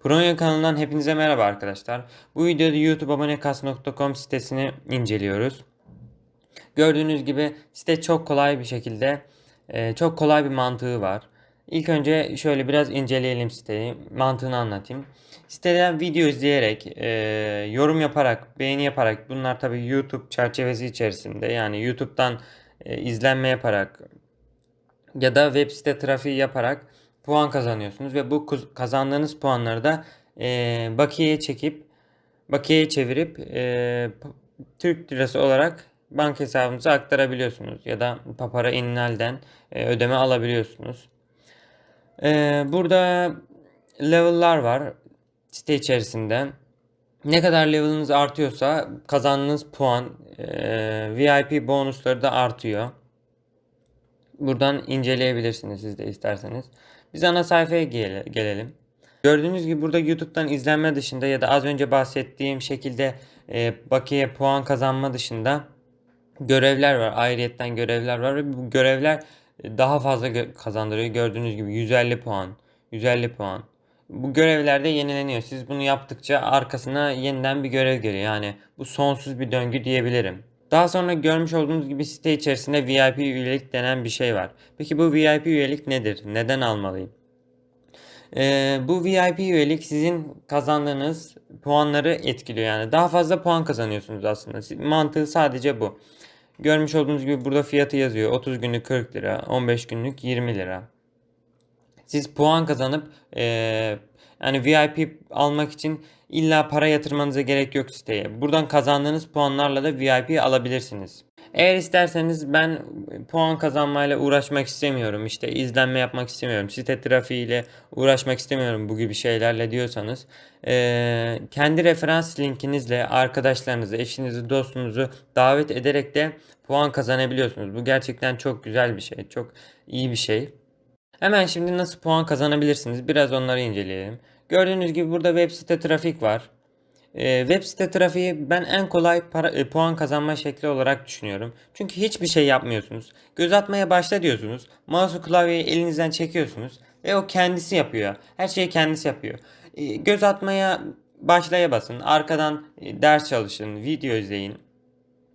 Pronya kanalından hepinize merhaba arkadaşlar. Bu videoda youtubeabonekas.com sitesini inceliyoruz. Gördüğünüz gibi site çok kolay bir şekilde, e, çok kolay bir mantığı var. İlk önce şöyle biraz inceleyelim siteyi, mantığını anlatayım. Siteden video izleyerek, e, yorum yaparak, beğeni yaparak, bunlar tabii YouTube çerçevesi içerisinde yani YouTube'dan e, izlenme yaparak ya da web site trafiği yaparak puan kazanıyorsunuz ve bu kazandığınız puanları da e, bakiyeye çekip bakiyeye çevirip e, Türk lirası olarak banka hesabınıza aktarabiliyorsunuz ya da Papara Innal'den e, ödeme alabiliyorsunuz. E, burada level'lar var site içerisinde. Ne kadar level'ınız artıyorsa kazandığınız puan, e, VIP bonusları da artıyor. Buradan inceleyebilirsiniz siz de isterseniz. Biz ana sayfaya gele- gelelim. Gördüğünüz gibi burada YouTube'dan izlenme dışında ya da az önce bahsettiğim şekilde e, bakiye puan kazanma dışında görevler var. Ayrıyetten görevler var ve bu görevler e, daha fazla gö- kazandırıyor. Gördüğünüz gibi 150 puan, 150 puan. Bu görevler de yenileniyor. Siz bunu yaptıkça arkasına yeniden bir görev geliyor. Yani bu sonsuz bir döngü diyebilirim. Daha sonra görmüş olduğunuz gibi site içerisinde VIP üyelik denen bir şey var. Peki bu VIP üyelik nedir? Neden almalıyım? Ee, bu VIP üyelik sizin kazandığınız puanları etkiliyor. Yani daha fazla puan kazanıyorsunuz aslında. Mantığı sadece bu. Görmüş olduğunuz gibi burada fiyatı yazıyor. 30 günlük 40 lira, 15 günlük 20 lira. Siz puan kazanıp eee, yani VIP almak için illa para yatırmanıza gerek yok siteye. Buradan kazandığınız puanlarla da VIP alabilirsiniz. Eğer isterseniz ben puan kazanmayla uğraşmak istemiyorum. işte izlenme yapmak istemiyorum. Site trafiğiyle uğraşmak istemiyorum bu gibi şeylerle diyorsanız eee, kendi referans linkinizle arkadaşlarınızı, eşinizi, dostunuzu davet ederek de puan kazanabiliyorsunuz. Bu gerçekten çok güzel bir şey. Çok iyi bir şey. Hemen şimdi nasıl puan kazanabilirsiniz? Biraz onları inceleyelim. Gördüğünüz gibi burada web site trafik var. Ee, web site trafiği ben en kolay para, e, puan kazanma şekli olarak düşünüyorum. Çünkü hiçbir şey yapmıyorsunuz. Göz atmaya başla diyorsunuz. Mouse'u klavyeyi elinizden çekiyorsunuz. Ve o kendisi yapıyor. Her şeyi kendisi yapıyor. Ee, göz atmaya başlaya basın. Arkadan e, ders çalışın, video izleyin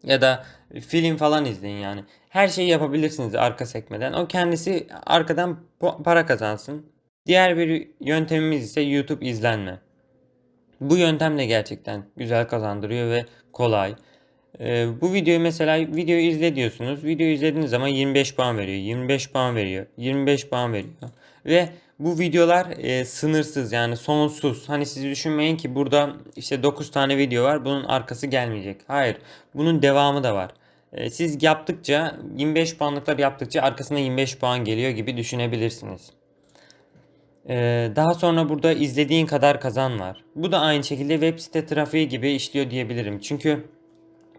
ya da film falan izleyin yani. Her şeyi yapabilirsiniz arka sekmeden. O kendisi arkadan para kazansın. Diğer bir yöntemimiz ise YouTube izlenme. Bu yöntem de gerçekten güzel kazandırıyor ve kolay. Ee, bu videoyu mesela videoyu izle diyorsunuz. Videoyu izlediğiniz zaman 25 puan veriyor. 25 puan veriyor. 25 puan veriyor. Ve bu videolar e, sınırsız yani sonsuz. Hani siz düşünmeyin ki burada işte 9 tane video var. Bunun arkası gelmeyecek. Hayır. Bunun devamı da var. E, siz yaptıkça 25 puanlıklar yaptıkça arkasına 25 puan geliyor gibi düşünebilirsiniz. Ee, daha sonra burada izlediğin kadar kazan var. Bu da aynı şekilde web site trafiği gibi işliyor diyebilirim. Çünkü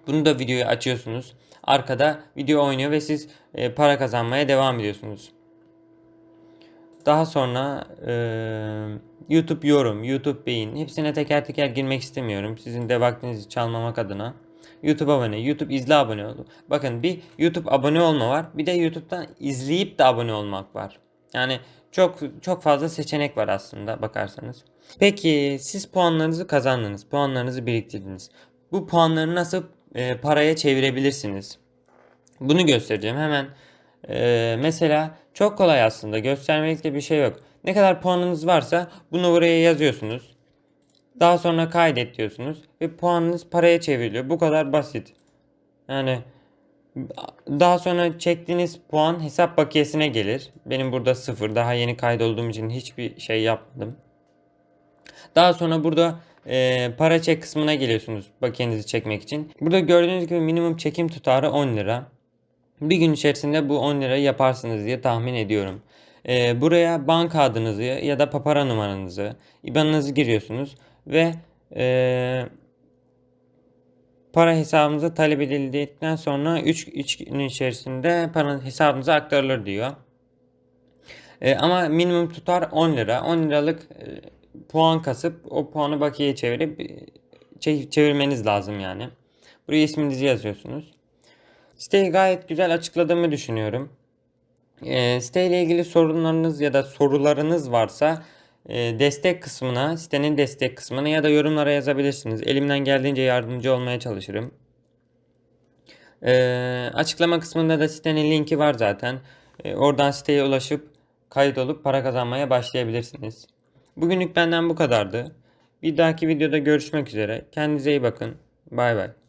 bunu da videoyu açıyorsunuz. Arkada video oynuyor ve siz e, para kazanmaya devam ediyorsunuz. Daha sonra e, YouTube yorum, YouTube beğen. Hepsine teker teker girmek istemiyorum. Sizin de vaktinizi çalmamak adına. YouTube abone, YouTube izle abone oldu. Bakın bir YouTube abone olma var. Bir de YouTube'dan izleyip de abone olmak var. Yani çok çok fazla seçenek var aslında bakarsanız. Peki siz puanlarınızı kazandınız. Puanlarınızı biriktirdiniz. Bu puanları nasıl e, paraya çevirebilirsiniz? Bunu göstereceğim hemen. Ee, mesela çok kolay aslında göstermelikte bir şey yok. Ne kadar puanınız varsa bunu buraya yazıyorsunuz. Daha sonra kaydet diyorsunuz ve puanınız paraya çevriliyor. Bu kadar basit. Yani daha sonra çektiğiniz puan hesap bakiyesine gelir. Benim burada sıfır. Daha yeni kaydolduğum için hiçbir şey yapmadım. Daha sonra burada e, para çek kısmına geliyorsunuz bakiyenizi çekmek için. Burada gördüğünüz gibi minimum çekim tutarı 10 lira. Bir gün içerisinde bu 10 lirayı yaparsınız diye tahmin ediyorum. E, buraya banka adınızı ya da papara numaranızı, IBAN'ınızı giriyorsunuz ve e, para hesabınıza talep edildikten sonra 3 3 gün içerisinde para hesabınıza aktarılır diyor. E, ama minimum tutar 10 lira. 10 liralık e, puan kasıp o puanı bakiyeye çevirip e, çe- çevirmeniz lazım yani. Buraya isminizi yazıyorsunuz. Siteyi gayet güzel açıkladığımı düşünüyorum. E, siteyle ilgili sorunlarınız ya da sorularınız varsa destek kısmına, sitenin destek kısmına ya da yorumlara yazabilirsiniz. Elimden geldiğince yardımcı olmaya çalışırım. Ee, açıklama kısmında da sitenin linki var zaten. Ee, oradan siteye ulaşıp kaydolup para kazanmaya başlayabilirsiniz. Bugünlük benden bu kadardı. Bir dahaki videoda görüşmek üzere. Kendinize iyi bakın. Bay bay.